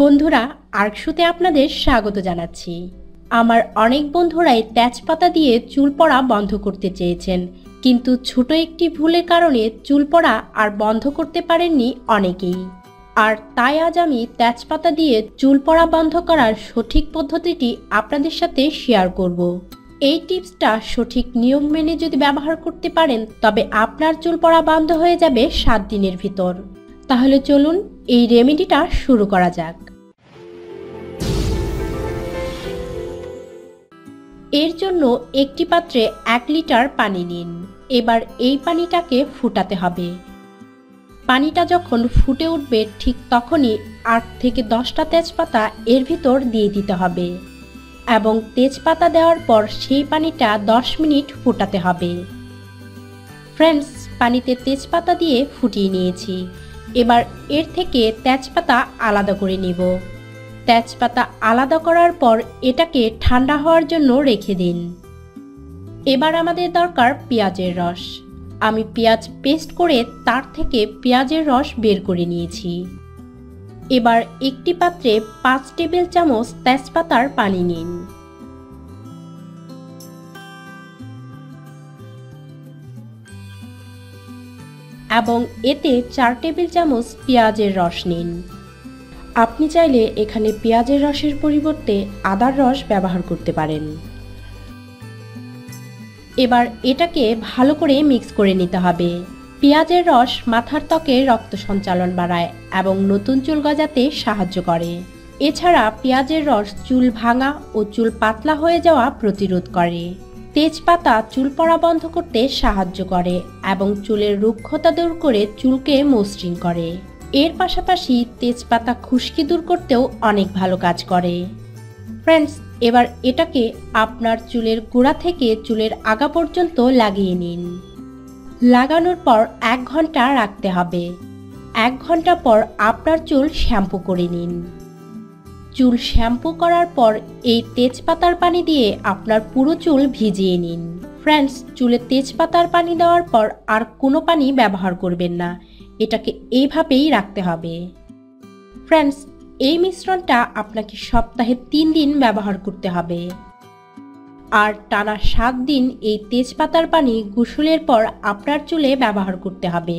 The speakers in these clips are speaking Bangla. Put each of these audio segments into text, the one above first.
বন্ধুরা, আর্কশুতে আপনাদের স্বাগত জানাচ্ছি। আমার অনেক বন্ধুরাই তেজপাতা দিয়ে চুল পড়া বন্ধ করতে চেয়েছেন, কিন্তু ছোট একটি ভুলের কারণে চুল পড়া আর বন্ধ করতে পারেননি অনেকেই। আর তাই আজ আমি তেজপাতা দিয়ে চুল পড়া বন্ধ করার সঠিক পদ্ধতিটি আপনাদের সাথে শেয়ার করব। এই টিপসটা সঠিক নিয়ম মেনে যদি ব্যবহার করতে পারেন, তবে আপনার চুল পড়া বন্ধ হয়ে যাবে সাত দিনের ভিতর। তাহলে চলুন এই রেমেডিটা শুরু করা যাক। এর জন্য একটি পাত্রে এক লিটার পানি নিন। এবার এই পানিটাকে ফুটাতে হবে। পানিটা যখন ফুটে উঠবে, ঠিক তখনই আট থেকে দশটা তেজপাতা এর ভিতর দিয়ে দিতে হবে এবং তেজপাতা দেওয়ার পর সেই পানিটা দশ মিনিট ফুটাতে হবে। ফ্রেন্ডস, পানিতে তেজপাতা দিয়ে ফুটিয়ে নিয়েছি। এবার এর থেকে তেজপাতা আলাদা করে নিব। তেজপাতা আলাদা করার পর এটাকে ঠান্ডা হওয়ার জন্য রেখে দিন। এবার আমাদের দরকার পেঁয়াজের রস। আমি পেঁয়াজ পেস্ট করে তার থেকে পেঁয়াজের রস বের করে নিয়েছি। এবার একটি পাত্রে পাঁচ টেবিল চামচ তেজপাতার পানি নিন। এবং এতে চার টেবিল চামচ পেঁয়াজের রস নিন। আপনি চাইলে এখানে পেঁয়াজের রসের পরিবর্তে আদার রস ব্যবহার করতে পারেন। এবার এটাকে ভালো করে মিক্স করে নিতে হবে। পেঁয়াজের রস মাথার ত্বকে রক্ত সঞ্চালন বাড়ায় এবং নতুন চুল গজাতে সাহায্য করে। এছাড়া পেঁয়াজের রস চুল ভাঙা ও চুল পাতলা হয়ে যাওয়া প্রতিরোধ করে। তেজপাতা চুল পড়া বন্ধ করতে সাহায্য করে এবং চুলের রুক্ষতা দূর করে চুলকে মসৃণ করে। এর পাশাপাশি তেজপাতা খুশকি দূর করতেও অনেক ভালো কাজ করে। ফ্রেন্ডস এবার এটাকে আপনার চুলের গোড়া থেকে চুলের আগা পর্যন্ত লাগিয়ে নিন। লাগানোর পর এক ঘণ্টা রাখতে হবে। এক ঘণ্টা পর আপনার চুল শ্যাম্পু করে নিন। চুল শ্যাম্পু করার পর এই তেজপাতার পানি দিয়ে আপনার পুরো চুল ভিজিয়ে নিন। ফ্রেন্ডস চুলে তেজপাতার পানি দেওয়ার পর আর কোনো পানি ব্যবহার করবেন না। এটাকে এইভাবেই রাখতে হবে। ফ্রেন্ডস এই মিশ্রণটা আপনাকে সপ্তাহে তিন দিন ব্যবহার করতে হবে। আর টানা সাত দিন এই তেজপাতার পানি গোসলের পর আপনার চুলে ব্যবহার করতে হবে।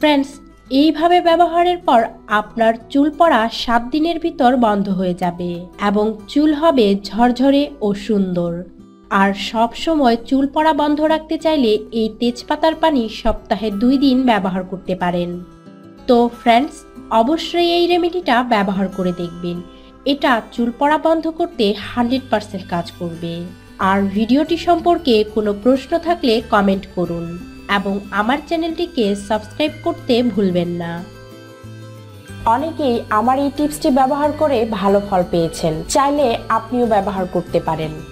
ফ্রেন্ডস এইভাবে ব্যবহারের পর আপনার চুল পড়া সাত দিনের ভিতর বন্ধ হয়ে যাবে এবং চুল হবে ঝরঝরে ও সুন্দর। আর সব সময় চুল পড়া বন্ধ রাখতে চাইলে এই তেজপাতার পানি সপ্তাহে দুই দিন ব্যবহার করতে পারেন। তো ফ্রেন্ডস অবশ্যই এই রেমেডিটা ব্যবহার করে দেখবেন। এটা চুল পড়া বন্ধ করতে হান্ড্রেড পারসেন্ট কাজ করবে। আর ভিডিওটি সম্পর্কে কোনো প্রশ্ন থাকলে কমেন্ট করুন। এবং আমার চ্যানেলটিকে সাবস্ক্রাইব করতে ভুলবেন না। অনেকেই আমার এই টিপসটি ব্যবহার করে ভালো ফল পেয়েছেন। চাইলে আপনিও ব্যবহার করতে পারেন।